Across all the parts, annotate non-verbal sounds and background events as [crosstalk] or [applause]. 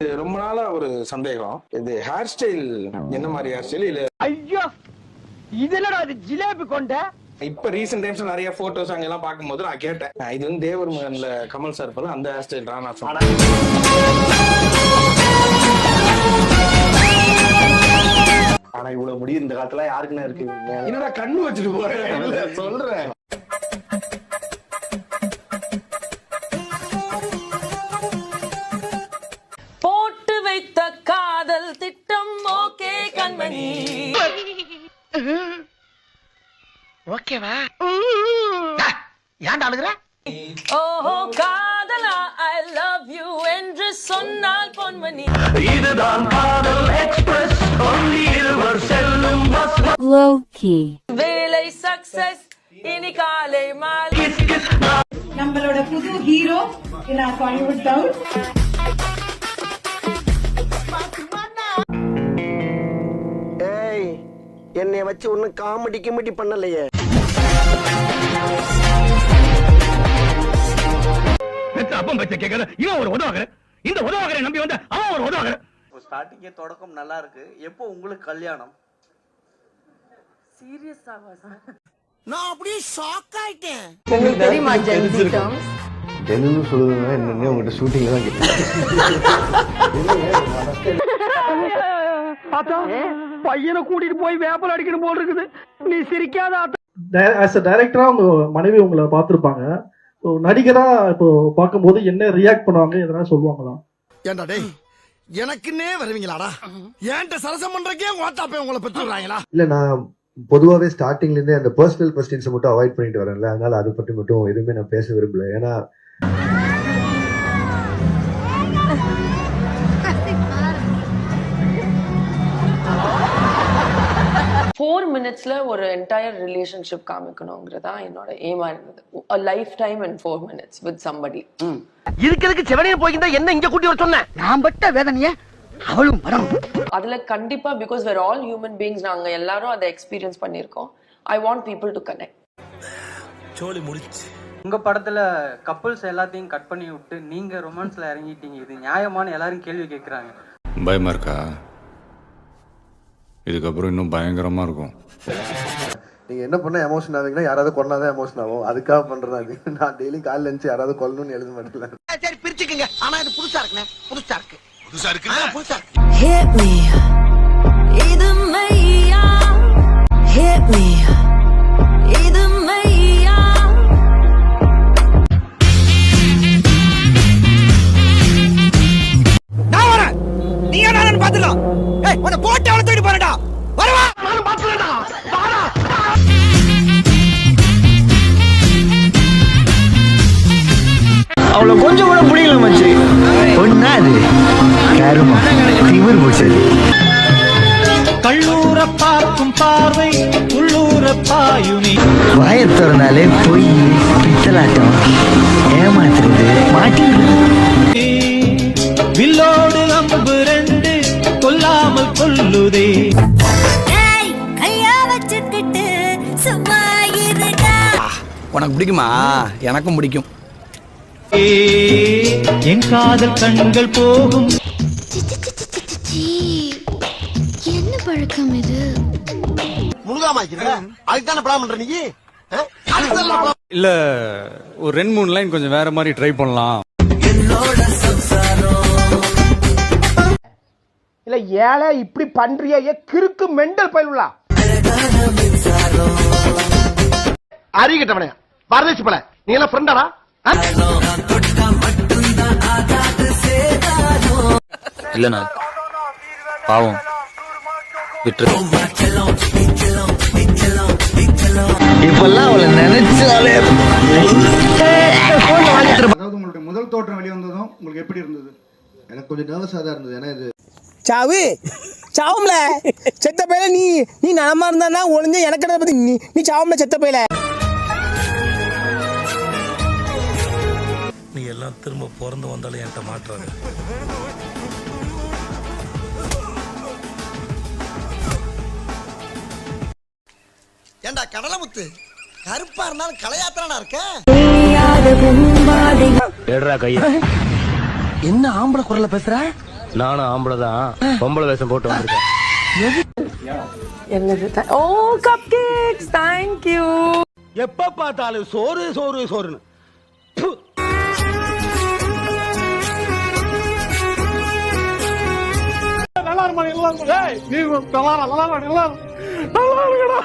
ரொம்ப நாளா ஒரு சந்தேகம். இது ஹேர் ஸ்டைல் என்ன மாதிரி ஹேர் ஸ்டைல் இல்ல? ஐயோ! இதுலடா அது ஜிலேபி கொண்ட? இப்ப ரீசெண்ட் டைம்ஸ்ல நிறைய போட்டோஸ் அங்க எல்லாம் பார்க்கும்போது நான் கேட்டேன். இது வந்து தேவர் மகன்ல கமல் சார் போல அந்த ஹேர் ஸ்டைல் தான் நான் சொன்னேன். ஆனா இவ்வளவு முடி இந்த காலத்துல யாருக்குன்னு இருக்கு? என்னடா கண்ணு வச்சுட்டு போறேன் சொல்றேன். கண்மணி ஓகேவா? ஏன்டா அழுகுற? ஓஹோ காதலா ஐ லவ் யூ என்று சொன்னால் பொன்மணி. Low key. வேலை சக்சஸ் இனி காலை மாலை. நம்மளோட புது ஹீரோ பாலிவுட் டவுன் என்னைய வச்சு ஒன்னும் காமெடி கிமெடி பண்ணலையே. அப்பம் பச்சை கேட்கற இவன் ஒரு உதவாக இந்த உதவாகரை நம்பி வந்த அவன் ஒரு உதவாக ஸ்டார்டிங்கே தொடக்கம் நல்லா இருக்கு. எப்போ உங்களுக்கு கல்யாணம்? நான் அப்படியே ஷாக் ஆயிட்டேன். தெலுங்கு சொல்லுதுன்னா என்னன்னு உங்ககிட்ட ஷூட்டிங்ல தான் கேட்டேன். [laughs] [laughs] பையனை கூட்டிட்டு போய் வேப்பல் அடிக்கணும் போல் இருக்குது. நீ சிரிக்காத ஆஸ் அ டைரக்டரா உங்க மனைவி உங்களை பார்த்திருப்பாங்க. ஸோ நடிகரா இப்போ பார்க்கும்போது என்ன ரியாக்ட் பண்ணுவாங்க எதனா சொல்லுவாங்களா? ஏன்டா டேய் எனக்குன்னே வருவீங்களாடா? ஏன்ட்ட சரசம் பண்றக்கே ஓட்டாப்பே உங்களை பெற்றுறாங்களா இல்ல நான் பொதுவாவே ஸ்டார்டிங்ல இருந்தே அந்த பர்சனல் கொஸ்டின்ஸ் மட்டும் அவாய்ட் பண்ணிட்டு வரேன்ல. அதனால அதை பத்தி மட்டும் எதுவுமே நான் பேச விரும்பல. ஏன்னா ஃபோர் மினிட்ஸ்ல ஒரு என்டையர் ரிலேஷன்ஷிப் காமிக்கணுங்கிறதா என்னோட ஏமா இருந்தது. Lifetime and four minutes with somebody இதுக்கு எதுக்கு செவனையும் போய்க்கிட்டா என்ன இங்க கூட்டி வர சொன்னேன் நான் பட்ட வேதனைய அவளும் படம் அதுல கண்டிப்பா because we're all human beings நாங்க எல்லாரும் அதை எக்ஸ்பீரியன்ஸ் பண்ணியிருக்கோம். I want people to connect உங்க படத்துல கப்புள்ஸ் எல்லாத்தையும் கட் பண்ணி விட்டு நீங்க ரொமான்ஸ்ல இறங்கிட்டீங்க. இது நியாயமான எல்லாரும் கேள்வி கேட்கறாங்க பயமா இருக்கா? இதுக்கப்புறம் இன்னும் பயங்கரமா இருக்கும். நீங்க என்ன பண்ண எமோஷன் ஆவீங்கன்னா யாராவது கொண்டாதான் எமோஷன் ஆகும். அதுக்காக பண்றது அது. [laughs] நான் டெய்லி காலைல இருந்துச்சு யாராவது கொல்லணும்னு எழுத மாட்டேன் சரி பிரிச்சுக்குங்க. ஆனா இது புதுசா இருக்குண்ணே. புதுசா இருக்கு. புதுசா இருக்கு புதுசா இருக்கு. Hit me. அவ்வளவு கொஞ்சம் கூட புரியல மச்சி. ஒன்னா அது? கருமா திமிர் பிடிச்சது. கல்லூர பார்க்கும் பார்வை உள்ளூர பாயுனி வாய திறந்தாலே பொய் பித்தலாட்டம். ஏமாத்துறது மாட்டிடுது. வில்லோடு அம்பு ரெண்டு கொல்லாமல் கொல்லுதே. ஏய் கையா வச்சுக்கிட்டு சும்மா இருடா. உனக்கு பிடிக்குமா? எனக்கும் பிடிக்கும். என் காதல் கண்கள் போகும். என்ன பழக்கம் இது? இல்ல ஒரு ரெண்டு மூணு லைன் கொஞ்சம் வேற மாதிரி ட்ரை பண்ணலாம். இல்ல ஏழை இப்படி பண்றியே ஏ கிறுக்கு மெண்டல் பயிலுலா அறிகிட்டவனே பரதேசி பல. நீ எல்லாம் ஃப்ரெண்டாடா இல்லண்ணா. பாவம். விட்டு இப்பெல்லாம் அவளை நினைச்சாலே. அதாவது உங்களுடைய முதல் தோற்றம் வெளிவந்ததும் உங்களுக்கு எப்படி இருந்தது? எனக்கு கொஞ்சம் நர்வஸா தான் இருந்தது. ஏன்னா இது சாவு சாவும்ல. செத்த பையல நீ நீ நலமா இருந்தா ஒளிஞ்ச எனக்கு பத்தி நீ நீ சாவும்ல செத்த பையல. எல்லாம் திரும்ப பிறந்து வந்தாலும் என்கிட்ட மாட்டுறாங்க. ஏண்டா கடலமுத்து? கருப்பா இருந்தாலும் கலையாத்திரனா இருக்க? எடுறா கைய. என்ன ஆம்பளை குரல்ல பேசுற? நானும் ஆம்பளை தான். பொம்பளை வேஷம் போட்டு வந்திருக்கேன். என்னது? ஓ கப் கேக்ஸ் தேங்க்யூ எப்ப பார்த்தாலும் சோறு சோறு சோறுன்னு. ப்பு. நல்லா இருமா நல்லா இருமா ஏய், நீ நல்லா இரு, நல்லா இரு, நல்லா இரு. நல்லா இருக்குடா.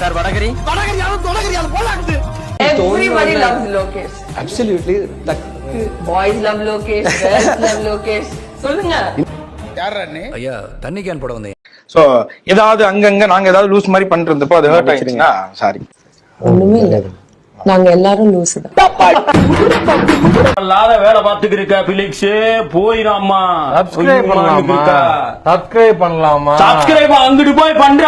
சார் வடகரி? வடகரியாலும் தொடகரியாலும் போலாக்குது. Everybody loves Lokesh. Absolutely Boys love Lokesh, girls love Lokesh. சொல்லுங்க. ஐயா தண்ணி கேன் போட வந்தேன். சோ ஏதாவது அங்கங்க நாங்க ஏதாவது லூஸ் மாதிரி பண்ணிட்டு இருந்தப்போ அது ஹர்ட் ஆயிடுச்சுன்னா சாரி ஒண்ணுமே இல்ல. நாங்க எல்லாரும் லூசு தான். இல்லாத வேலை பாத்துக்கு இருக்க பிலிக்ஸ். போயிடாமா சப்ஸ்கிரைப் பண்ணலாமா? சப்ஸ்கிரைப் அங்கிட்டு போய் பண்ற.